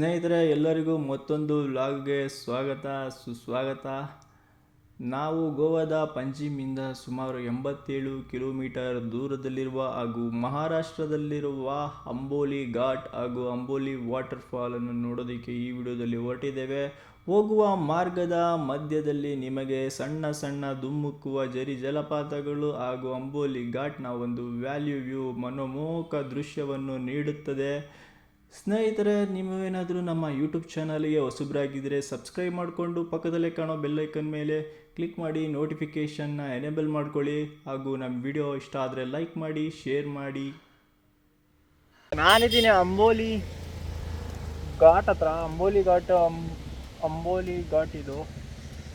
ಸ್ನೇಹಿತರೆ, ಎಲ್ಲರಿಗೂ ಮತ್ತೊಂದು ವ್ಲಾಗ್ಗೆ ಸ್ವಾಗತ, ಸುಸ್ವಾಗತ. ನಾವು ಗೋವಾದ ಪಂಜಿಮಿಂದ ಸುಮಾರು ಎಂಬತ್ತೇಳು ಕಿಲೋಮೀಟರ್ ದೂರದಲ್ಲಿರುವ ಹಾಗೂ ಮಹಾರಾಷ್ಟ್ರದಲ್ಲಿರುವ ಅಂಬೋಲಿ ಘಾಟ್ ಹಾಗೂ ಅಂಬೋಲಿ ವಾಟರ್ ಫಾಲನ್ನು ನೋಡೋದಕ್ಕೆ ಈ ವಿಡಿಯೋದಲ್ಲಿ ಹೊರಟಿದ್ದೇವೆ. ಹೋಗುವ ಮಾರ್ಗದ ಮಧ್ಯದಲ್ಲಿ ನಿಮಗೆ ಸಣ್ಣ ಸಣ್ಣ ಧುಮ್ಮುಕ್ಕುವ ಜರಿ ಜಲಪಾತಗಳು ಹಾಗೂ ಅಂಬೋಲಿ ಘಾಟ್ನ ಒಂದು ವ್ಯಾಲ್ಯೂ ವ್ಯೂ ಮನೋಮೋಹಕ ದೃಶ್ಯವನ್ನು ನೀಡುತ್ತದೆ. ಸ್ನೇಹಿತರೆ, ನೀವೇನಾದರೂ ನಮ್ಮ ಯೂಟ್ಯೂಬ್ ಚಾನಲ್ಗೆ ಹೊಸಬ್ರಾಗಿದ್ದರೆ ಸಬ್ಸ್ಕ್ರೈಬ್ ಮಾಡಿಕೊಂಡು ಪಕ್ಕದಲ್ಲೇ ಕಾಣೋ ಬೆಲ್ಲೈಕನ್ ಮೇಲೆ ಕ್ಲಿಕ್ ಮಾಡಿ ನೋಟಿಫಿಕೇಷನ್ನ ಎನೇಬಲ್ ಮಾಡ್ಕೊಳ್ಳಿ. ಹಾಗೂ ನಮ್ಮ ವಿಡಿಯೋ ಇಷ್ಟ ಆದರೆ ಲೈಕ್ ಮಾಡಿ ಶೇರ್ ಮಾಡಿ. ನಾನಿದ್ದೀನಿ ಅಂಬೋಲಿ ಘಾಟ್ ಹತ್ರ. ಅಂಬೋಲಿ ಘಾಟ್ ಅಂಬೋಲಿ ಘಾಟ್ ಇದು.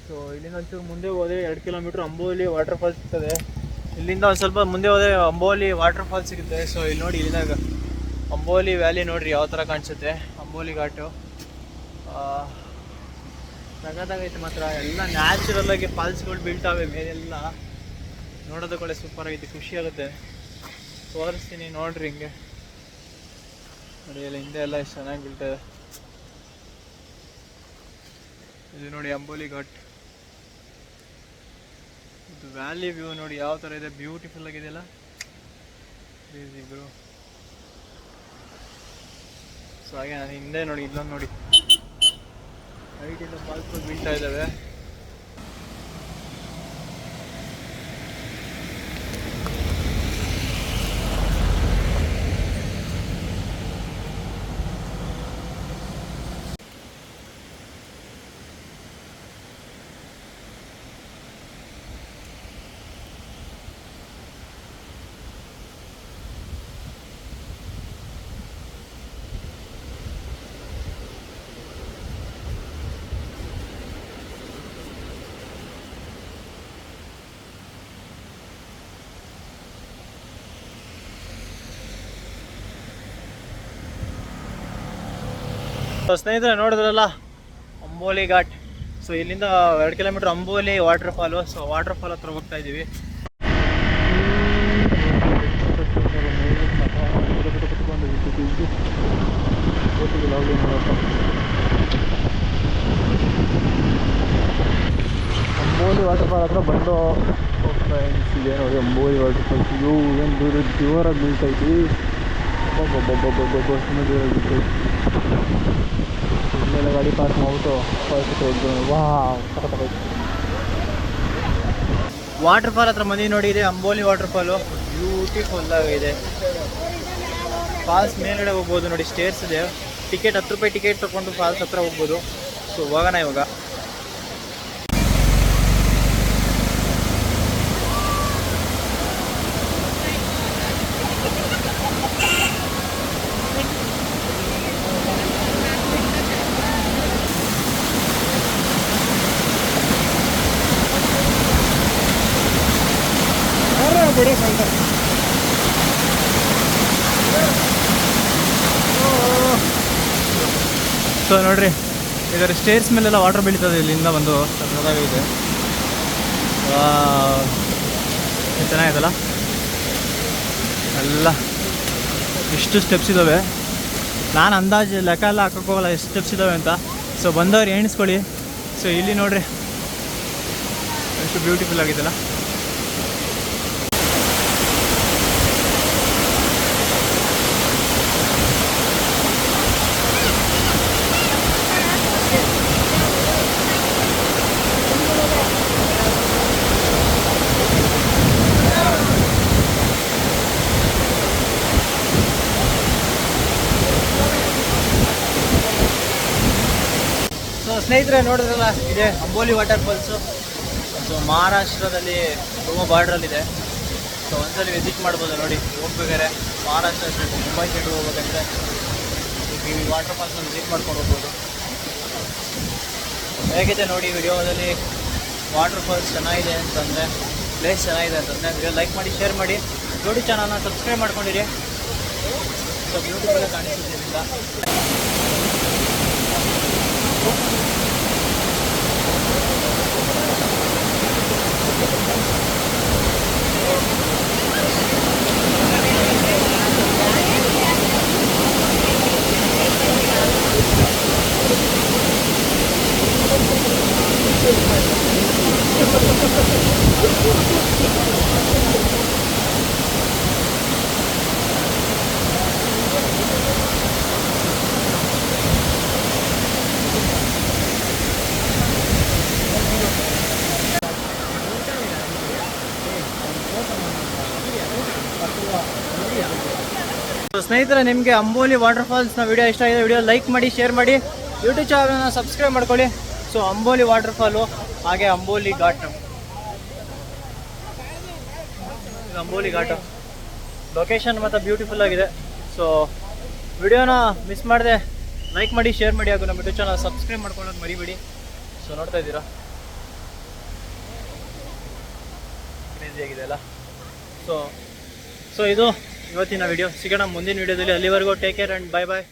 ಸೊ ಇಲ್ಲಿಂದ ಒಂಚೂರು ಮುಂದೆ ಹೋದರೆ ಎರಡು ಕಿಲೋಮೀಟ್ರ್ ಅಂಬೋಲಿ ವಾಟರ್ ಫಾಲ್ಸ್ ಸಿಗ್ತದೆ. ಇಲ್ಲಿಂದ ಒಂದು ಸ್ವಲ್ಪ ಮುಂದೆ ಹೋದರೆ ಅಂಬೋಲಿ ವಾಟರ್ ಫಾಲ್ಸ್ ಸಿಗುತ್ತೆ. ಸೊ ಇಲ್ಲಿ ನೋಡಿ ಇಲ್ಲಿಂದ ಅಂಬೋಲಿ ವ್ಯಾಲಿ ನೋಡ್ರಿ ಯಾವ ಥರ ಕಾಣಿಸುತ್ತೆ. ಅಂಬೋಲಿ ಘಾಟು. ಸಗದಾಗೈತೆ ಮಾತ್ರ. ಎಲ್ಲ ನ್ಯಾಚುರಲ್ ಆಗಿ ಫಾಲ್ಸ್ಗಳು ಬೀಳ್ತಾವೆ ಮೇಲೆಲ್ಲ ನೋಡೋದಕ್ಕೆ ಸೂಪರ್ ಆಗೈತೆ. ಖುಷಿ ಆಗುತ್ತೆ. ತೋರಿಸ್ತೀನಿ ನೋಡ್ರಿ ಹಿಂಗೆ. ನೋಡಿ ಎಲ್ಲ ಹಿಂದೆ ಎಲ್ಲ ಎಷ್ಟು ಚೆನ್ನಾಗಿ ಬೀಳ್ತದೆ ಇದು. ನೋಡಿ ಅಂಬೋಲಿ ಘಾಟ್. ಇದು ವ್ಯಾಲಿ ವ್ಯೂ ನೋಡಿ ಯಾವ ಥರ ಇದೆ. ಬ್ಯೂಟಿಫುಲ್ ಆಗಿದೆಯಲ್ಲ ಬ್ಯೂ ಹಾಗೆ ನಾನು ಹಿಂದೆ ನೋಡಿ ಇಲ್ಲೊಂದು ನೋಡಿ. ಲೈಟಿಂದ ಫಾಲ್ಸ್ಗಳು ಬೀಳ್ತಾ ಇದ್ದಾವೆ ಸ್ನೇಹಿತರೆ, ನೋಡಿದ್ರಲ್ಲ? ಅಂಬೋಲಿ ಘಾಟ್. ಸೊ ಇಲ್ಲಿಂದ ಎರಡು kilometre Amboli water fall so water fall ಹತ್ರ ಹೋಗ್ತಾ ಇದ್ದೀವಿ. ಅಂಬೋಲಿ ವಾಟರ್ ಫಾಲ್ ಹತ್ರ ಬಂದು ಹೋಗ್ತಾ ಇದೆ ನೋಡಿ ಅಂಬೋಲಿ ವಾಟರ್ ಇವು ಏನು ದೂರ, ಜೋರಾಗಿ ಒಬ್ಬೊಬ್ಬೊಬ್ಬೊಬ್ಬೊಬ್ಬ ಇಲ್ಲೆಲ್ಲ ಗಾಡಿ ಪಾರ್ಕ್ ಮಾಡ್ಬಿಟ್ಟು ಫಾಲ್ಸ್ ಹೋಗ್ದು ವಾ ವಾಟರ್ ಫಾಲ್ ಹತ್ರ ಮನೆ ನೋಡಿ ಇದೆ ಅಂಬೋಲಿ ವಾಟರ್ ಫಾಲು ಬ್ಯೂಟಿಫುಲ್ ಆಗಿದೆ ಫಾಲ್ಸ್ ಮೇಲ್ಗಡೆ ಹೋಗ್ಬೋದು ನೋಡಿ ಸ್ಟೇರ್ಸ್ ಇದೆ. ಟಿಕೆಟ್ ಹತ್ತು ರೂಪಾಯಿ ಟಿಕೆಟ್ ತೊಗೊಂಡು ಫಾಲ್ಸ್ ಹತ್ರ ಹೋಗ್ಬೋದು. ಸೊ ಹೋಗೋಣ ಇವಾಗ. ಸೊ ನೋಡ್ರಿ, ಇದರ ಸ್ಟೇರ್ಸ್ ಮೇಲೆಲ್ಲ ವಾಟರ್ ಬೀಳ್ತದೆ ಇಲ್ಲಿಂದ ಬಂದು ಇದೆ. ಚೆನ್ನಾಗಿದಲ್ಲ? ಎಲ್ಲ ಎಷ್ಟು ಸ್ಟೆಪ್ಸ್ ಇದ್ದಾವೆ ನಾನು ಅಂದಾಜು ಲೆಕ್ಕ ಎಲ್ಲ ಹಾಕೋಕ್ಕೋಗಲ್ಲ ಎಷ್ಟು ಸ್ಟೆಪ್ಸ್ ಇದ್ದಾವೆ ಅಂತ. ಸೊ ಬಂದವ್ರು ಎಣಿಸ್ಕೊಳ್ಳಿ. ಸೊ ಇಲ್ಲಿ ನೋಡ್ರಿ, ಎಷ್ಟು ಬ್ಯೂಟಿಫುಲ್ ಆಗಿದೆಲ್ಲ. ಸ್ನೇಹಿತರೆ ನೋಡಿದ್ರಲ್ಲ, ಇದೆ ಅಂಬೋಲಿ ವಾಟರ್ ಫಾಲ್ಸು ಸೊ ಮಹಾರಾಷ್ಟ್ರದಲ್ಲಿ ತುಂಬ ಬಾರ್ಡ್ರಲ್ಲಿದೆ ಸೊ ಒಂದ್ಸಲಿ ವಿಸಿಟ್ ಮಾಡ್ಬೋದು ನೋಡಿ, ಹೋಗ್ಬೇಕಾದ್ರೆ. ಮಹಾರಾಷ್ಟ್ರ ಸ್ಟೇಟ್ ಮುಂಬೈ ಸೈಡ್ ಹೋಗ್ಬೇಕಂದ್ರೆ ಈ ವಾಟರ್ ಫಾಲ್ಸ್ನ ವಿಸಿಟ್ ಮಾಡ್ಕೊಂಡು ಹೋಗ್ಬೋದು. ಹೇಗಿದೆ ನೋಡಿ ವಿಡಿಯೋದಲ್ಲಿ? ವಾಟರ್ ಫಾಲ್ಸ್ ಚೆನ್ನಾಗಿದೆ ಅಂತಂದರೆ ಪ್ಲೇಸ್ ಚೆನ್ನಾಗಿದೆ ಅಂತಂದರೆ ವಿಡಿಯೋ ಲೈಕ್ ಮಾಡಿ ಶೇರ್ ಮಾಡಿ. ನೋಡಿ ಚಾನಲ್ನ ಸಬ್ಸ್ಕ್ರೈಬ್ ಮಾಡ್ಕೊಂಡಿರಿ. ಸೊ ಬ್ಯೂಟಿಫುಲ್ ಕಾಣಿಸುತ್ತೆ ಇದರಿಂದ ಸ್ನೇಹಿತರೆ, ನಿಮಗೆ ಅಂಬೋಲಿ ವಾಟರ್ ಫಾಲ್ಸ್ನ ವಿಡಿಯೋ ಇಷ್ಟ ಆಗಿದೆ ವಿಡಿಯೋ ಲೈಕ್ ಮಾಡಿ ಶೇರ್ ಮಾಡಿ. ಯೂಟ್ಯೂಬ್ ಚಾನಲ್ನ ಸಬ್ಸ್ಕ್ರೈಬ್ ಮಾಡ್ಕೊಳ್ಳಿ. ಸೊ ಅಂಬೋಲಿ ವಾಟರ್ ಫಾಲು ಹಾಗೆ ಅಂಬೋಲಿ ಘಾಟ್ ಅಂಬೋಲಿ ಘಾಟು ಲೊಕೇಶನ್ ಮತ್ತು ಬ್ಯೂಟಿಫುಲ್ ಆಗಿದೆ. ಸೊ ವಿಡಿಯೋನ ಮಿಸ್ ಮಾಡದೆ ಲೈಕ್ ಮಾಡಿ ಶೇರ್ ಮಾಡಿ, ಹಾಗೂ ನಮ್ಮ ಯೂಟ್ಯೂಬ್ ಚಾನಲ್ ಸಬ್ಸ್ಕ್ರೈಬ್ ಮಾಡ್ಕೊಳ್ಳೋದು ಮರಿಬೇಡಿ. ಸೊ ನೋಡ್ತಾ ಇದ್ದೀರಾ? ಕ್ರೇಜಿ ಆಗಿದೆ ಅಲ್ಲ? ಸೊ ಸೊ ಇದು ಇವತ್ತಿನ ವಿಡಿಯೋ ಸಿಗೋಣ ಮುಂದಿನ ವಿಡಿಯೋದಲ್ಲಿ ಅಲ್ಲಿವರೆಗೂ take care and bye bye